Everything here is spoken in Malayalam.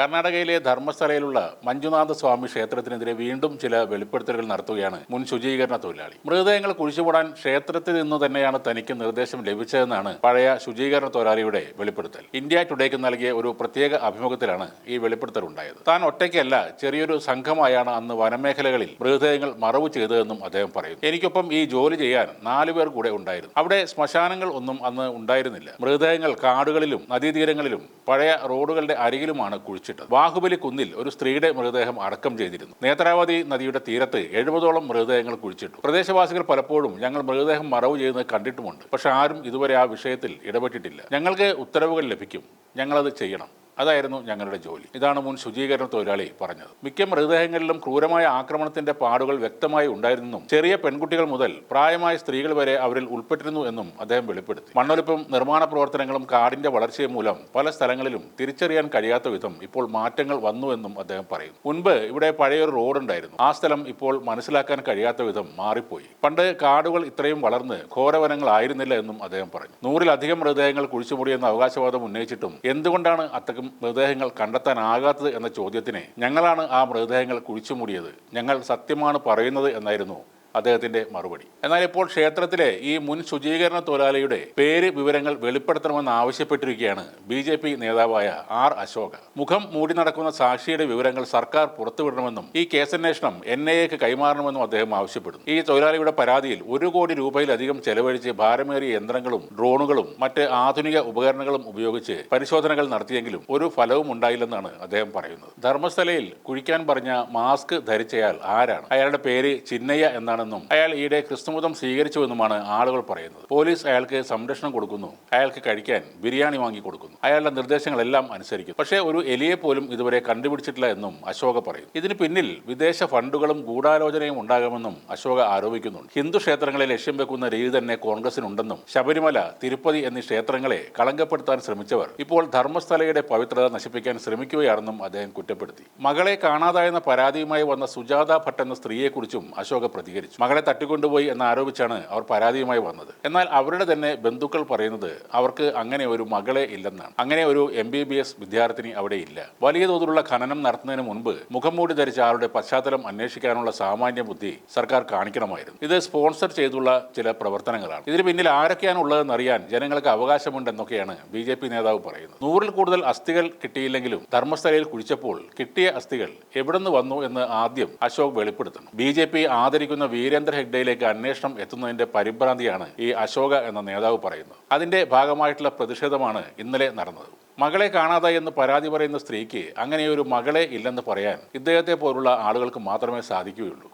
കർണാടകയിലെ ധർമ്മസ്ഥലയിലുള്ള മഞ്ജുനാഥ സ്വാമി ക്ഷേത്രത്തിനെതിരെ വീണ്ടും ചില വെളിപ്പെടുത്തലുകൾ നടത്തുകയാണ് മുൻ ശുചീകരണ തൊഴിലാളി. മൃതദേഹങ്ങൾ കുഴിച്ചുമൂടാൻ ക്ഷേത്രത്തിൽ നിന്ന് തന്നെയാണ് തനിക്ക് നിർദ്ദേശം ലഭിച്ചതെന്നാണ് പഴയ ശുചീകരണ തൊഴിലാളിയുടെ വെളിപ്പെടുത്തൽ. ഇന്ത്യ ടുഡേക്ക് നൽകിയ ഒരു പ്രത്യേക അഭിമുഖത്തിലാണ് ഈ വെളിപ്പെടുത്തൽ ഉണ്ടായത് താൻ ഒറ്റയ്ക്കല്ല ചെറിയൊരു സംഘമായാണ് അന്ന് വനമേഖലകളിൽ മൃതദേഹങ്ങൾ മറവ് ചെയ്തതെന്നും അദ്ദേഹം പറയുന്നു. എനിക്കൊപ്പം ഈ ജോലി ചെയ്യാൻ നാലുപേർ കൂടെ ഉണ്ടായിരുന്നു. അവിടെ ശ്മശാനങ്ങൾ ഒന്നും അന്ന് ഉണ്ടായിരുന്നില്ല. മൃതദേഹങ്ങൾ കാടുകളിലും നദീതീരങ്ങളിലും പഴയ റോഡുകളുടെ അരികിലുമാണ് കുഴിച്ചിട്ടത് ബാഹുബലി കുന്നിൽ ഒരു സ്ത്രീയുടെ മൃതദേഹം അടക്കം ചെയ്തിരുന്നു. നേത്രാവതി നദിയുടെ തീരത്ത് എഴുപതോളം മൃതദേഹങ്ങൾ കുഴിച്ചിട്ടു. പ്രദേശവാസികൾ പലപ്പോഴും ഞങ്ങൾ മൃതദേഹം മറവ് ചെയ്യുന്നത് കണ്ടിട്ടുമുണ്ട്. പക്ഷെ ആരും ഇതുവരെ ആ വിഷയത്തിൽ ഇടപെട്ടിട്ടില്ല. ഞങ്ങൾക്ക് ഉത്തരവുകൾ ലഭിക്കും. ഞങ്ങളത് ചെയ്യണം. അതായിരുന്നു ഞങ്ങളുടെ ജോലി. ഇതാണ് മുൻ ശുചീകരണ തൊഴിലാളി പറഞ്ഞത്. മിക്ക മൃതദേഹങ്ങളിലും ക്രൂരമായ ആക്രമണത്തിന്റെ പാടുകൾ വ്യക്തമായി ഉണ്ടായിരുന്നെന്നും ചെറിയ പെൺകുട്ടികൾ മുതൽ പ്രായമായ സ്ത്രീകൾ വരെ അവരിൽ ഉൾപ്പെട്ടിരുന്നു എന്നും അദ്ദേഹം വെളിപ്പെടുത്തി. മണ്ണൊലിപ്പും നിർമ്മാണ പ്രവർത്തനങ്ങളും കാടിന്റെ വളർച്ചയും മൂലം പല സ്ഥലങ്ങളിലും തിരിച്ചറിയാൻ കഴിയാത്ത വിധം ഇപ്പോൾ മാറ്റങ്ങൾ വന്നു എന്നും അദ്ദേഹം പറയുന്നു. മുൻപ് ഇവിടെ പഴയൊരു റോഡ് ഉണ്ടായിരുന്നു ആ സ്ഥലം ഇപ്പോൾ മനസ്സിലാക്കാൻ കഴിയാത്ത വിധം മാറിപ്പോയി. പണ്ട് കാടുകൾ ഇത്രയും വളർന്ന് ഘോരവനങ്ങളായിരുന്നില്ല എന്നും അദ്ദേഹം പറഞ്ഞു. നൂറിലധികം മൃതദേഹങ്ങൾ കുഴിച്ചുമൂടിയെന്ന അവകാശവാദം ഉന്നയിച്ചിട്ടും എന്തുകൊണ്ടാണ് അത്തരം മൃതദേഹങ്ങൾ കണ്ടെത്താനാകാത്തത് എന്ന ചോദ്യത്തിന് ഞങ്ങളാണ് ആ മൃതദേഹങ്ങൾ കുഴിച്ചുമൂടിയത്. ഞങ്ങൾ സത്യമാണ് പറയുന്നത് എന്നായിരുന്നു അദ്ദേഹത്തിന്റെ മറുപടി. എന്നാൽ ഇപ്പോൾ ക്ഷേത്രത്തിലെ ഈ മുൻ ശുചീകരണ തൊഴിലാളിയുടെ പേര് വിവരങ്ങൾ വെളിപ്പെടുത്തണമെന്ന് ആവശ്യപ്പെട്ടിരിക്കുകയാണ് ബി ജെ പി നേതാവായ ആർ അശോക. മുഖം മൂടി നടക്കുന്ന സാക്ഷിയുടെ വിവരങ്ങൾ സർക്കാർ പുറത്തുവിടണമെന്നും ഈ കേസന്വേഷണം എൻ ഐ എക്ക് കൈമാറണമെന്നും അദ്ദേഹം ആവശ്യപ്പെടുന്നു. ഈ തൊഴിലാളിയുടെ പരാതിയിൽ ഒരു കോടി രൂപയിലധികം ചെലവഴിച്ച് ഭാരമേറിയ യന്ത്രങ്ങളും ഡ്രോണുകളും മറ്റ് ആധുനിക ഉപകരണങ്ങളും ഉപയോഗിച്ച് പരിശോധനകൾ നടത്തിയെങ്കിലും ഒരു ഫലവും ഉണ്ടായില്ലെന്നാണ് അദ്ദേഹം പറയുന്നത്. ധർമ്മസ്ഥലയിൽ കുഴിക്കാൻ പറഞ്ഞ മാസ്ക് ധരിച്ചയാൾ ആരാണ്? അയാളുടെ പേര് ചിന്നയ്യ എന്നാണെന്നും അയാൾ ഈയിടെ ക്രിസ്തുമതം സ്വീകരിച്ചുവെന്നുമാണ് ആളുകൾ പറയുന്നത്. പോലീസ് അയാൾക്ക് സംരക്ഷണം കൊടുക്കുന്നു. അയാൾക്ക് കഴിക്കാൻ ബിരിയാണി വാങ്ങി കൊടുക്കുന്നു. അയാളുടെ നിർദ്ദേശങ്ങളെല്ലാം അനുസരിക്കുന്നു. പക്ഷേ ഒരു എലിയെ പോലും ഇതുവരെ കണ്ടുപിടിച്ചിട്ടില്ല എന്നും അശോക പറയും ഇതിന് പിന്നിൽ വിദേശ ഫണ്ടുകളും ഗൂഢാലോചനയും ഉണ്ടാകുമെന്നും അശോക ആരോപിക്കുന്നുണ്ട്. ഹിന്ദു ക്ഷേത്രങ്ങളെ ലക്ഷ്യം വെക്കുന്ന രീതി തന്നെ കോൺഗ്രസിനുണ്ടെന്നും ശബരിമല തിരുപ്പതി എന്നീ ക്ഷേത്രങ്ങളെ കളങ്കപ്പെടുത്താൻ ശ്രമിച്ചവർ ഇപ്പോൾ ധർമ്മസ്ഥലയുടെ പവിത്രത നശിപ്പിക്കാൻ ശ്രമിക്കുകയാണെന്നും അദ്ദേഹം കുറ്റപ്പെടുത്തി. മകളെ കാണാതായെന്ന പരാതിയുമായി വന്ന സുജാത ഭട്ട് എന്ന സ്ത്രീയെക്കുറിച്ചും അശോക പ്രതികരിച്ചു. മകളെ തട്ടിക്കൊണ്ടുപോയി എന്നാരോപിച്ചാണ് അവർ പരാതിയുമായി വന്നത്. എന്നാൽ അവരുടെ തന്നെ ബന്ധുക്കൾ പറയുന്നത് അവർക്ക് അങ്ങനെ ഒരു മകളെ ഇല്ലെന്നാണ്. അങ്ങനെ ഒരു എം ബി ബി എസ് വിദ്യാർത്ഥിനി അവിടെ ഇല്ല. വലിയ തോതിലുള്ള ഖനനം നടത്തുന്നതിന് മുൻപ് മുഖംമൂടി ധരിച്ച ആളുടെ പശ്ചാത്തലം അന്വേഷിക്കാനുള്ള സാമാന്യ ബുദ്ധി സർക്കാർ കാണിക്കണമായിരുന്നു. ഇത് സ്പോൺസർ ചെയ്തുള്ള ചില പ്രവർത്തനങ്ങളാണ്. ഇതിന് പിന്നിൽ ആരൊക്കെയാണ് ഉള്ളതെന്ന് അറിയാൻ ജനങ്ങൾക്ക് അവകാശമുണ്ടെന്നൊക്കെയാണ് ബി ജെ പി നേതാവ് പറയുന്നത്. നൂറിൽ കൂടുതൽ അസ്ഥികൾ കിട്ടിയില്ലെങ്കിലും ധർമ്മസ്ഥലയിൽ കുഴിച്ചപ്പോൾ കിട്ടിയ അസ്ഥികൾ എവിടെ നിന്ന് വന്നു എന്ന് ആദ്യം അശോക് വെളിപ്പെടുത്തണം. ബി ജെ പി ആദരിക്കുന്ന വീരേന്ദ്ര ഹെഗ്ഡയിലേക്ക് അന്വേഷണം എത്തുന്നതിന്റെ പരിഭ്രാന്തിയാണ് ഈ അശോക എന്ന നേതാവ് പറയുന്നത്. അതിന്റെ ഭാഗമായിട്ടുള്ള പ്രതിഷേധമാണ് ഇന്നലെ നടന്നത്. മകളെ കാണാതായി എന്ന് പരാതി പറയുന്ന സ്ത്രീക്ക് അങ്ങനെയൊരു മകളെ ഇല്ലെന്ന് പറയാൻ ഇദ്ദേഹത്തെ പോലുള്ള ആളുകൾക്ക് മാത്രമേ സാധിക്കുകയുള്ളൂ.